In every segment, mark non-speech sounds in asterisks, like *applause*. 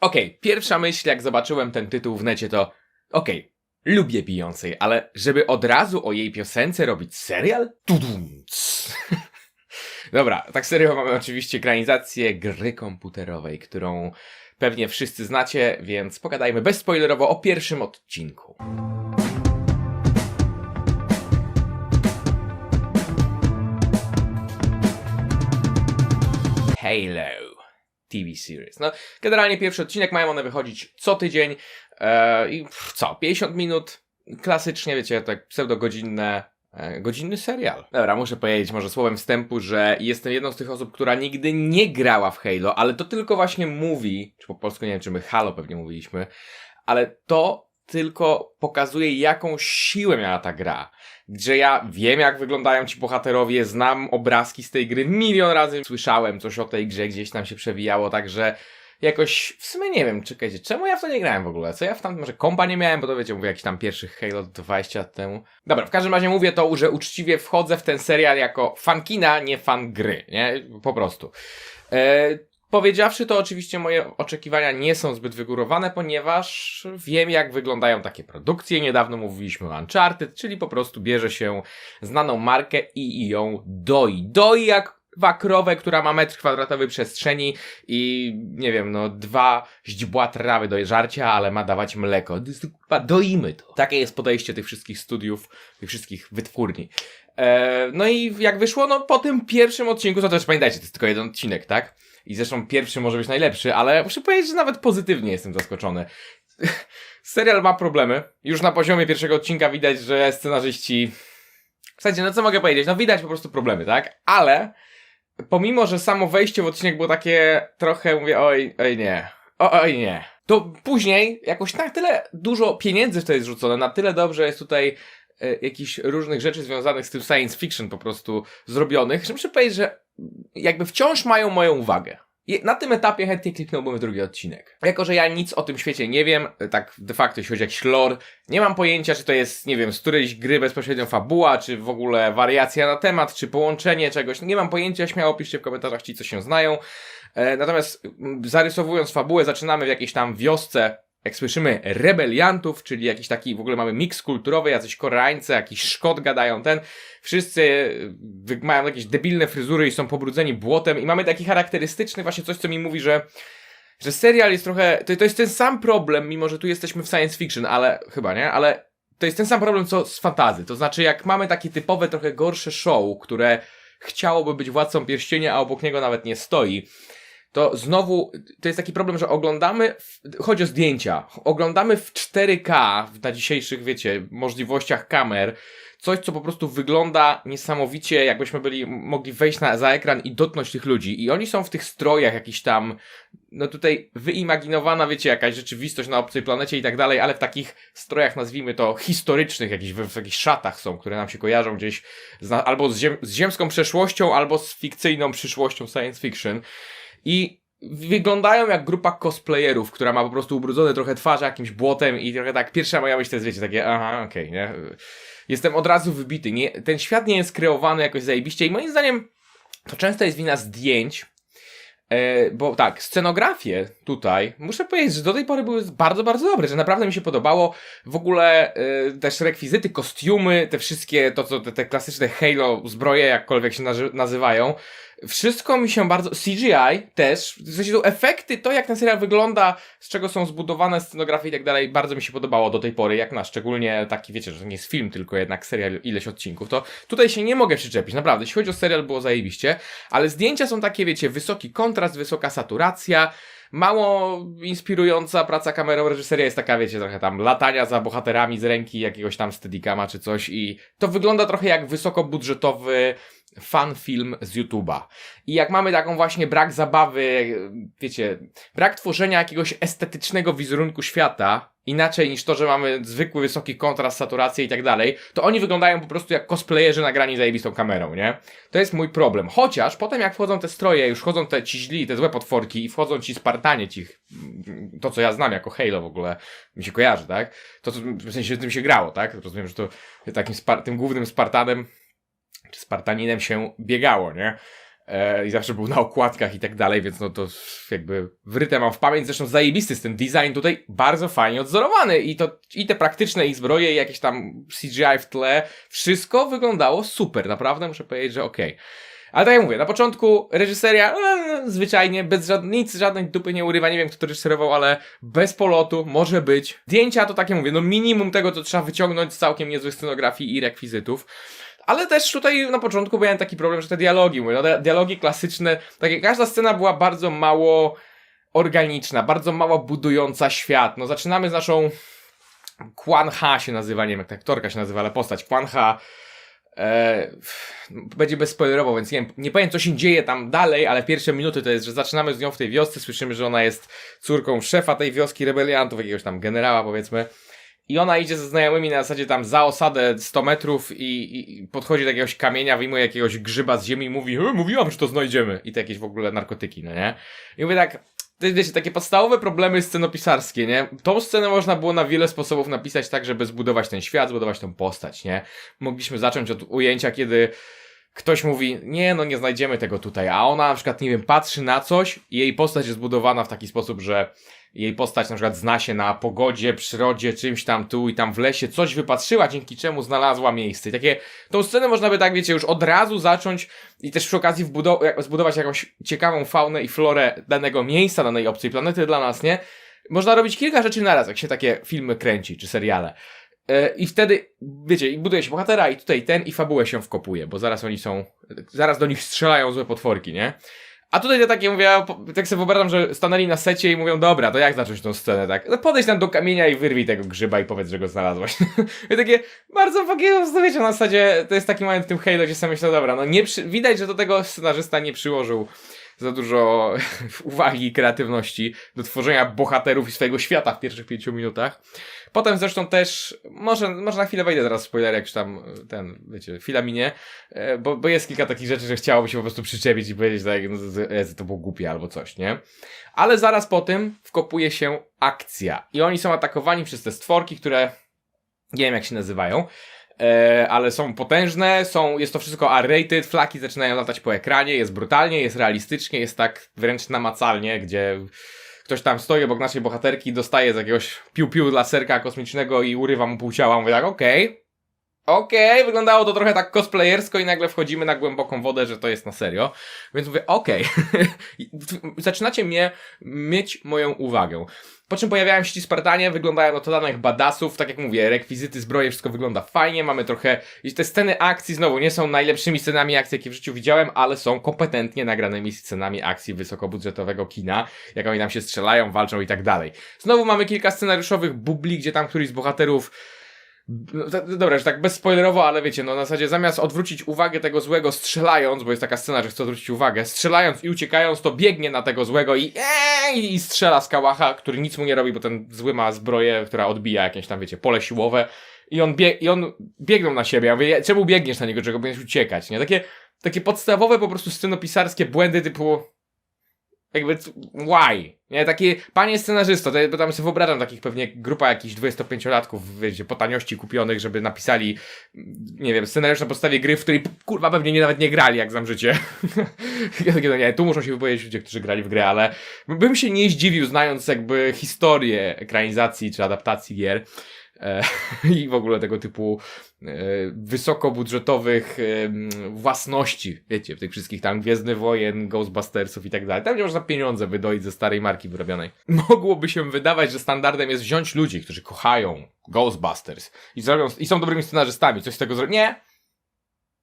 Okej, pierwsza myśl, jak zobaczyłem ten tytuł w necie, to okej, lubię Beyoncé, ale żeby od razu o jej piosence robić serial? Tudum. *laughs* Dobra, tak serio mamy oczywiście ekranizację gry komputerowej, którą pewnie wszyscy znacie, więc pogadajmy bezspoilerowo o pierwszym odcinku. Halo TV series. No, generalnie pierwszy odcinek mają one wychodzić co tydzień e, i co, 50 minut, klasycznie, wiecie, tak pseudogodzinne, e, godzinny serial. Dobra, muszę powiedzieć może słowem wstępu, że jestem jedną z tych osób, która nigdy nie grała w Halo, ale to tylko właśnie mówi, czy po polsku nie wiem, czy my Halo pewnie mówiliśmy, ale to tylko pokazuje, jaką siłę miała ta gra. Gdzie ja wiem, jak wyglądają ci bohaterowie, znam obrazki z tej gry, milion razy słyszałem coś o tej grze, gdzieś tam się przewijało, także jakoś, w sumie nie wiem, czekajcie, czemu ja w to nie grałem w ogóle? Co ja w tam, może kompa nie miałem, bo to wiecie, mówię, jakiś tam pierwszych Halo 20 lat temu. Dobra, w każdym razie mówię to, że uczciwie wchodzę w ten serial jako fan kina, nie fan gry, nie? Po prostu. E, Powiedziawszy to, oczywiście moje oczekiwania nie są zbyt wygórowane, ponieważ wiem, jak wyglądają takie produkcje. Niedawno mówiliśmy o Uncharted, czyli po prostu bierze się znaną markę i ją doi. Doi jak krowę, która ma metr kwadratowy przestrzeni i nie wiem, no dwa źdźbła trawy do żarcia, ale ma dawać mleko. Kurwa, Doimy to. Takie jest podejście tych wszystkich studiów, tych wszystkich wytwórni. E, no i jak wyszło, no po tym pierwszym odcinku, to też pamiętajcie, to jest tylko jeden odcinek, tak? I zresztą pierwszy może być najlepszy, ale muszę powiedzieć, że nawet pozytywnie jestem zaskoczony. *laughs* Serial ma problemy. Już na poziomie pierwszego odcinka widać, że scenarzyści. W zasadzie, no co mogę powiedzieć? No widać po prostu problemy, tak? Ale pomimo, że samo wejście w odcinek było takie trochę, mówię, oj, oj nie, oj nie. To później jakoś na tyle dużo pieniędzy w to jest rzucone, na tyle dobrze jest tutaj e, jakichś różnych rzeczy związanych z tym science fiction po prostu zrobionych, że muszę powiedzieć, że jakby wciąż mają moją uwagę. Na tym etapie chętnie kliknąłbym w drugi odcinek. Jako, że ja nic o tym świecie nie wiem, tak de facto jeśli chodzi o jakiś lore, nie mam pojęcia, czy to jest, nie wiem, z którejś gry bezpośrednio fabuła, czy w ogóle wariacja na temat, czy połączenie czegoś. Nie mam pojęcia, śmiało piszcie w komentarzach ci, co się znają. E, natomiast m, zarysowując fabułę, zaczynamy w jakiejś tam wiosce, jak słyszymy, rebeliantów, czyli jakiś taki, w ogóle mamy miks kulturowy, jacyś Koreańcy, jakiś Szkot gadają ten. Wszyscy wy- mają jakieś debilne fryzury i są pobrudzeni błotem i mamy taki charakterystyczny właśnie coś, co mi mówi, że że serial jest trochę, to, to jest ten sam problem, mimo że tu jesteśmy w science fiction, ale, chyba nie, ale to jest ten sam problem co z fantazy, to znaczy jak mamy takie typowe, trochę gorsze show, które chciałoby być Władcą Pierścienia, a obok niego nawet nie stoi, to znowu to jest taki problem, że oglądamy, w, chodzi o zdjęcia, oglądamy w 4K na dzisiejszych, wiecie, możliwościach kamer, coś, co po prostu wygląda niesamowicie, jakbyśmy byli, mogli wejść na, za ekran i dotknąć tych ludzi. I oni są w tych strojach jakiś tam, no tutaj wyimaginowana, wiecie, jakaś rzeczywistość na obcej planecie i tak dalej, ale w takich strojach, nazwijmy to, historycznych, jakichś, w, w jakichś szatach są, które nam się kojarzą gdzieś z, albo z, ziem, z ziemską przeszłością, albo z fikcyjną przyszłością science fiction. I wyglądają jak grupa cosplayerów, która ma po prostu ubrudzone trochę twarze jakimś błotem i trochę tak, pierwsza moja myśl to jest, wiecie, takie, aha, okej, nie? Jestem od razu wybity. Nie, ten świat nie jest kreowany jakoś zajebiście i moim zdaniem to często jest wina zdjęć, E, bo tak, scenografie tutaj, muszę powiedzieć, że do tej pory były bardzo, bardzo dobre, że naprawdę mi się podobało. W ogóle e, też rekwizyty, kostiumy, te wszystkie, to co te, te klasyczne Halo zbroje, jakkolwiek się nazy- nazywają. Wszystko mi się bardzo. CGI też, w sensie to efekty, to jak ten serial wygląda, z czego są zbudowane scenografie i tak dalej, bardzo mi się podobało do tej pory, jak na szczególnie taki, wiecie, że to nie jest film, tylko jednak serial, ileś odcinków. To tutaj się nie mogę przyczepić, naprawdę. Jeśli chodzi o serial, było zajebiście, ale zdjęcia są takie, wiecie, wysoki kontrast, wysoka saturacja. Mało inspirująca praca kamerowa, reżyseria jest taka, wiecie, trochę tam latania za bohaterami z ręki jakiegoś tam steadicama czy coś i to wygląda trochę jak wysokobudżetowy fan film z YouTube'a. I jak mamy taką właśnie brak zabawy, wiecie, brak tworzenia jakiegoś estetycznego wizerunku świata, inaczej niż to, że mamy zwykły wysoki kontrast, saturację i tak dalej, to oni wyglądają po prostu jak cosplayerzy nagrani zajebistą kamerą, nie? To jest mój problem. Chociaż potem jak wchodzą te stroje, już wchodzą te ci źli, te złe potworki i wchodzą ci Spartanie, ci, to co ja znam jako Halo w ogóle, mi się kojarzy, tak? To, w sensie tym się grało, tak? Rozumiem, że to takim tym głównym Spartanem Spartaninem się biegało, nie? e, i zawsze był na okładkach i tak dalej, więc no to jakby wryte mam w pamięć, zresztą zajebisty jest ten design tutaj, bardzo fajnie odzorowany i to i te praktyczne ich zbroje i jakieś tam CGI w tle, wszystko wyglądało super, naprawdę muszę powiedzieć, że okej. Ale tak jak mówię, na początku reżyseria e, zwyczajnie, bez nic, żadnej dupy nie urywa, nie wiem kto to reżyserował, ale bez polotu, może być. Zdjęcia to takie mówię, no minimum tego, co trzeba wyciągnąć z całkiem niezłych scenografii i rekwizytów. Ale też tutaj na początku miałem taki problem, że te dialogi, mówię, no dialogi klasyczne, takie każda scena była bardzo mało organiczna, bardzo mało budująca świat. No zaczynamy z naszą Kwan Ha się nazywa, nie wiem jak ta aktorka się nazywa, ale postać Kwan Ha e, będzie bezspoilerowo, więc nie, wiem, nie powiem co się dzieje tam dalej, ale pierwsze minuty to jest, że zaczynamy z nią w tej wiosce, słyszymy, że ona jest córką szefa tej wioski rebeliantów, jakiegoś tam generała powiedzmy. I ona idzie ze znajomymi na zasadzie tam za osadę 100 metrów i, i podchodzi do jakiegoś kamienia, wyjmuje jakiegoś grzyba z ziemi i mówi, e, mówiłam, że to znajdziemy. I to jakieś w ogóle narkotyki, no nie? I mówię tak, to jest, takie podstawowe problemy scenopisarskie, nie? Tą scenę można było na wiele sposobów napisać tak, żeby zbudować ten świat, zbudować tą postać, nie? Mogliśmy zacząć od ujęcia, kiedy ktoś mówi, nie, no nie znajdziemy tego tutaj, a ona na przykład, nie wiem, patrzy na coś i jej postać jest zbudowana w taki sposób, że jej postać na przykład zna się na pogodzie, przyrodzie, czymś tam tu i tam w lesie, coś wypatrzyła, dzięki czemu znalazła miejsce. I takie, tą scenę można by tak, wiecie, już od razu zacząć i też przy okazji zbudować jakąś ciekawą faunę i florę danego miejsca, danej obcej planety dla nas, nie? Można robić kilka rzeczy naraz, jak się takie filmy kręci, czy seriale. E, I wtedy, wiecie, i buduje się bohatera i tutaj ten i fabułę się wkopuje, bo zaraz oni są, zaraz do nich strzelają złe potworki, nie? A tutaj to takie mówię, tak sobie wyobrażam, że stanęli na secie i mówią, dobra, to jak zacząć tą scenę, tak? No podejdź tam do kamienia i wyrwij tego grzyba i powiedz, że go znalazłaś. *laughs* I takie bardzo fakiego, wiecie, na zasadzie, to jest taki moment w tym Halo, gdzie sobie myślę, dobra, no nie przy... widać, że do tego scenarzysta nie przyłożył za dużo *laughs* uwagi i kreatywności do tworzenia bohaterów i swojego świata w pierwszych pięciu minutach. Potem zresztą też, może, może na chwilę wejdę teraz w spoiler, jak już tam e, ten, wiecie, chwila minie, e, bo, bo jest kilka takich rzeczy, że chciałoby się po prostu przyczepić i powiedzieć tak, no, to, to, było głupie albo coś, nie? Ale zaraz po tym wkopuje się akcja i oni są atakowani przez te stworki, które nie wiem jak się nazywają, e, ale są potężne, są, jest to wszystko R-rated, flaki zaczynają latać po ekranie, jest brutalnie, jest realistycznie, jest tak wręcz namacalnie, gdzie ktoś tam stoi obok naszej bohaterki, dostaje z jakiegoś piu-piu laserka kosmicznego i urywa mu pół ciała. Mówię tak, okej. Okej, wyglądało to trochę tak cosplayersko i nagle wchodzimy na głęboką wodę, że to jest na serio. Więc mówię, okej. I *laughs* Zaczynacie mnie mieć moją uwagę. Po czym pojawiają się ci Spartanie, wyglądają na totalnych badassów, tak jak mówię, rekwizyty, zbroje, wszystko wygląda fajnie, mamy trochę... I te sceny akcji znowu nie są najlepszymi scenami akcji, jakie w życiu widziałem, ale są kompetentnie nagranymi scenami akcji wysokobudżetowego kina, jak oni tam się strzelają, walczą i tak dalej. Znowu mamy kilka scenariuszowych bubli, gdzie tam któryś z bohaterów to- dobra, że tak bezspoilerowo, ale wiecie, no na zasadzie zamiast odwrócić uwagę tego złego strzelając, bo jest taka scena, że chce odwrócić uwagę, strzelając i uciekając, to biegnie na tego złego i eee, i strzela z kałacha, który nic mu nie robi, bo ten zły ma zbroję, która odbija jakieś tam, wiecie, pole siłowe i on, bie i on biegną na siebie. Ja mówię, czemu biegniesz na niego, czego będziesz uciekać, nie? Takie, takie podstawowe po prostu scenopisarskie błędy typu jakby, why? Nie, takie, panie scenarzysto, to, bo tam sobie wyobrażam takich pewnie grupa jakichś 25-latków, wiecie, po taniości kupionych, żeby napisali, nie wiem, scenariusz na podstawie gry, w której kurwa pewnie nie, nawet nie grali, jak znam życie. *laughs* Ja takie, no nie, tu muszą się wypowiedzieć ludzie, którzy grali w grę, ale bym się nie zdziwił, znając jakby historię ekranizacji czy adaptacji gier. E, *laughs* I w ogóle tego typu e, wysokobudżetowych em, własności, wiecie, w tych wszystkich tam Gwiezdny Wojen, Ghostbustersów i tak dalej. Tam gdzie można pieniądze wydoić ze starej marki wyrobionej. *laughs* Mogłoby się wydawać, że standardem jest wziąć ludzi, którzy kochają Ghostbusters i, zrobią, i są dobrymi scenarzystami, coś z tego zrobić. Nie!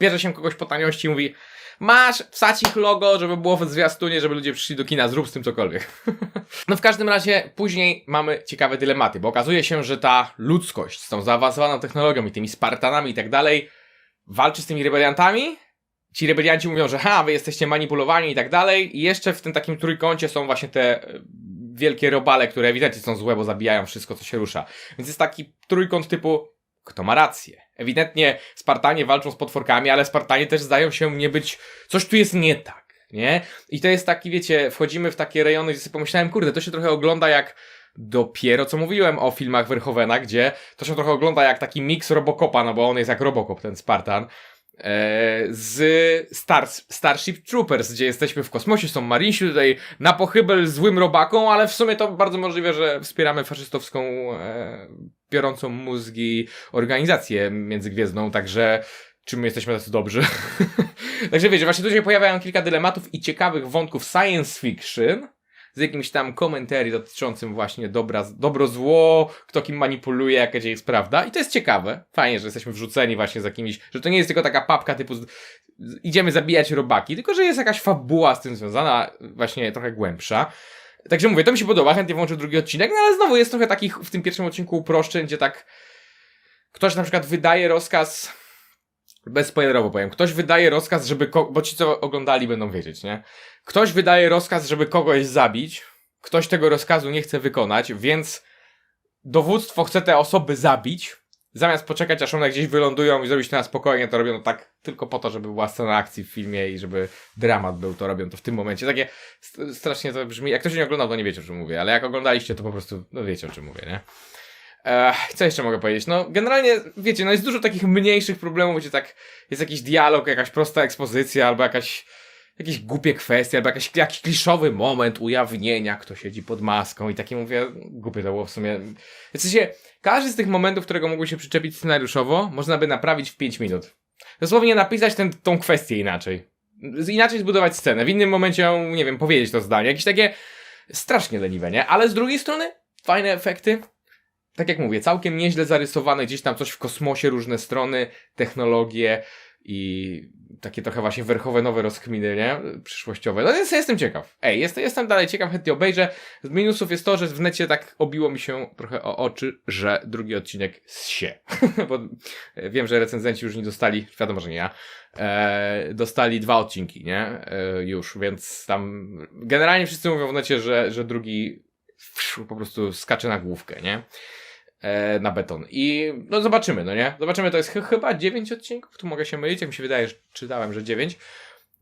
Bierze się kogoś po taniości i mówi masz, wsadź ich logo, żeby było w zwiastunie, żeby ludzie przyszli do kina, zrób z tym cokolwiek. *laughs* No w każdym razie później mamy ciekawe dylematy, bo okazuje się, że ta ludzkość z tą zaawansowaną technologią i tymi Spartanami i tak dalej walczy z tymi rebeliantami. Ci rebelianci mówią, że ha, wy jesteście manipulowani i tak dalej. I jeszcze w tym takim trójkącie są właśnie te e, wielkie robale, które ewidentnie są złe, bo zabijają wszystko, co się rusza. Więc jest taki trójkąt typu, kto ma rację. Ewidentnie Spartanie walczą z potworkami, ale Spartanie też zdają się nie być, coś tu jest nie tak, nie? I to jest taki, wiecie, wchodzimy w takie rejony, gdzie sobie pomyślałem, kurde, to się trochę ogląda jak dopiero co mówiłem o filmach Verhovena, gdzie to się trochę ogląda jak taki miks Robocopa, no bo on jest jak Robocop, ten Spartan. E, z Star, Starship Troopers, gdzie jesteśmy w kosmosie, są marinsi tutaj na pochybel złym robaką, ale w sumie to bardzo możliwe, że wspieramy faszystowską, e, biorącą mózgi organizację międzygwiezdną, także czy my jesteśmy tacy dobrzy? *laughs* także wiecie, właśnie tu się pojawiają kilka dylematów i ciekawych wątków science fiction, z jakimś tam komentarii dotyczącym właśnie dobra, dobro, zło, kto kim manipuluje, jaka jest prawda. I to jest ciekawe. Fajnie, że jesteśmy wrzuceni właśnie z jakimiś, że to nie jest tylko taka papka typu z, idziemy zabijać robaki, tylko że jest jakaś fabuła z tym związana, właśnie trochę głębsza. Także mówię, to mi się podoba, chętnie włączę drugi odcinek, no ale znowu jest trochę takich w tym pierwszym odcinku uproszczeń, gdzie tak ktoś na przykład wydaje rozkaz, bezspoilerowo powiem, ktoś wydaje rozkaz, żeby, bo ci co oglądali będą wiedzieć, nie? Ktoś wydaje rozkaz, żeby kogoś zabić, ktoś tego rozkazu nie chce wykonać, więc dowództwo chce te osoby zabić, zamiast poczekać, aż one gdzieś wylądują i zrobić to na spokojnie, to robią to tak tylko po to, żeby była scena akcji w filmie i żeby dramat był, to robią to w tym momencie. Takie st- strasznie to brzmi, jak ktoś nie oglądał, to nie wiecie o czym mówię, ale jak oglądaliście, to po prostu no wiecie o czym mówię, nie? Ech, co jeszcze mogę powiedzieć? No, generalnie, wiecie, no jest dużo takich mniejszych problemów, gdzie tak jest jakiś dialog, jakaś prosta ekspozycja, albo jakaś jakieś głupie kwestie, albo jakiś kliszowy moment ujawnienia, kto siedzi pod maską i takie mówię, głupie to było w sumie. W sensie, każdy z tych momentów, którego mógłby się przyczepić scenariuszowo, można by naprawić w 5 minut. Dosłownie napisać ten, tą kwestię inaczej. Inaczej zbudować scenę, w innym momencie, nie wiem, powiedzieć to zdanie. Jakieś takie strasznie leniwe, nie? Ale z drugiej strony, fajne efekty. Tak jak mówię, całkiem nieźle zarysowane, gdzieś tam coś w kosmosie, różne strony, technologie i takie trochę właśnie werchowe nowe rozkminy, nie? Przyszłościowe. No więc jestem ciekaw. Ej, jest, jestem dalej ciekaw, chętnie obejrzę. Z minusów jest to, że w necie tak obiło mi się trochę o oczy, że drugi odcinek się. *laughs* Bo wiem, że recenzenci już nie dostali, wiadomo, że nie ja, e, dostali dwa odcinki, nie? E, już, więc tam generalnie wszyscy mówią w necie, że, że drugi po prostu skacze na główkę, nie? E, na beton. I no zobaczymy, no nie? Zobaczymy, to jest ch- chyba 9 odcinków, tu mogę się mylić, jak mi się wydaje, że czytałem, że 9.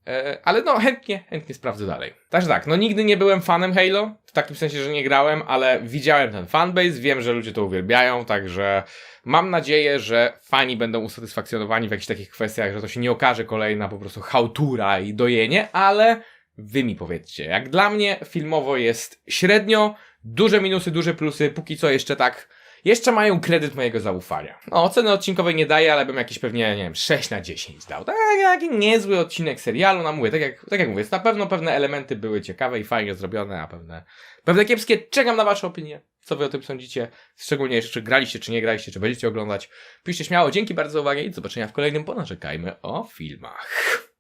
E, ale no chętnie, chętnie sprawdzę dalej. Także tak, no nigdy nie byłem fanem Halo, w takim sensie, że nie grałem, ale widziałem ten fanbase, wiem, że ludzie to uwielbiają, także mam nadzieję, że fani będą usatysfakcjonowani w jakichś takich kwestiach, że to się nie okaże kolejna po prostu hałtura i dojenie, ale wy mi powiedzcie, jak dla mnie filmowo jest średnio, duże minusy, duże plusy, póki co jeszcze tak jeszcze mają kredyt mojego zaufania. No, oceny odcinkowej nie daję, ale bym jakieś pewnie, nie wiem, 6 na 10 dał. Tak, taki niezły odcinek serialu, no mówię, tak jak, tak jak mówię, na pewno pewne elementy były ciekawe i fajnie zrobione, a pewne, pewne kiepskie. Czekam na wasze opinie. Co wy o tym sądzicie? Szczególnie jeszcze, czy graliście, czy nie graliście, czy będziecie oglądać. Piszcie śmiało. Dzięki bardzo za uwagę i do zobaczenia w kolejnym Ponarzekajmy o filmach.